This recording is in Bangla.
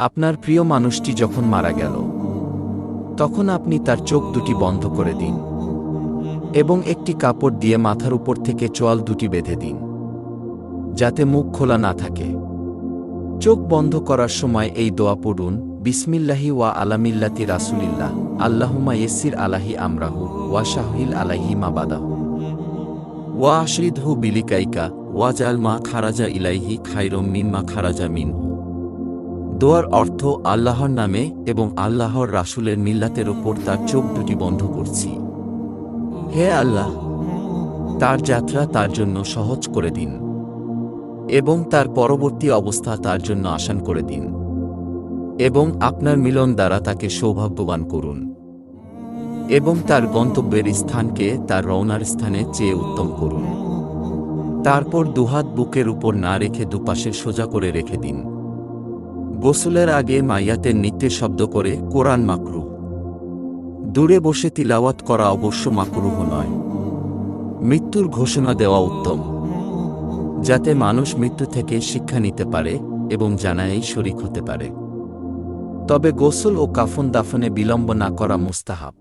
আপনার প্রিয় মানুষটি যখন মারা গেল, তখন আপনি তার চোখ দুটি বন্ধ করে দিন এবং একটি কাপড় দিয়ে মাথার উপর থেকে চোয়াল দুটি বেঁধে দিন, যাতে মুখ খোলা না থাকে। চোখ বন্ধ করার সময় এই দোয়া পড়ুন, বিসমিল্লাহি ওয়া আলামিল্লাতি রাসুলিল্লাহ আল্লাহুমা ইয়েসির আলাহি আমরাহু ওয়া শাহিল আলাহি মাবাদাহু ওয়া আশরিদহু বিলিকাইকা ওয়াজাল মা খারাজা ইলাইহি খাইরম মিম্মা খারাজা মিনহু। দোয়ার অর্থ আল্লাহর নামে এবং আল্লাহর রাসূলের মিল্লাতের ওপর তার চোখ দুটি বন্ধ করছি। হে আল্লাহ, তার যাত্রা তার জন্য সহজ করে দিন এবং তার পরবর্তী অবস্থা তার জন্য আসান করে দিন এবং আপনার মিলন দ্বারা তাকে সৌভাগ্যবান করুন এবং তার গন্তব্যের স্থানকে তার রওনার স্থানে চেয়ে উত্তম করুন। তারপর দুহাত বুকের উপর না রেখে দুপাশে সোজা করে রেখে দিন। গোসলের আগে মাইয়াতের নিত্যের শব্দ করে, কোরআন মাকরু। দূরে বসে তিলাওয়াত করা অবশ্য মাকরুহ নয়। মৃত্যুর ঘোষণা দেওয়া উত্তম। যাতে মানুষ মৃত্যু থেকে শিক্ষা নিতে পারে এবং জানায় শরিক হতে পারে। তবে গোসল ও কাফন দাফনে বিলম্ব না করা মুস্তাহাব।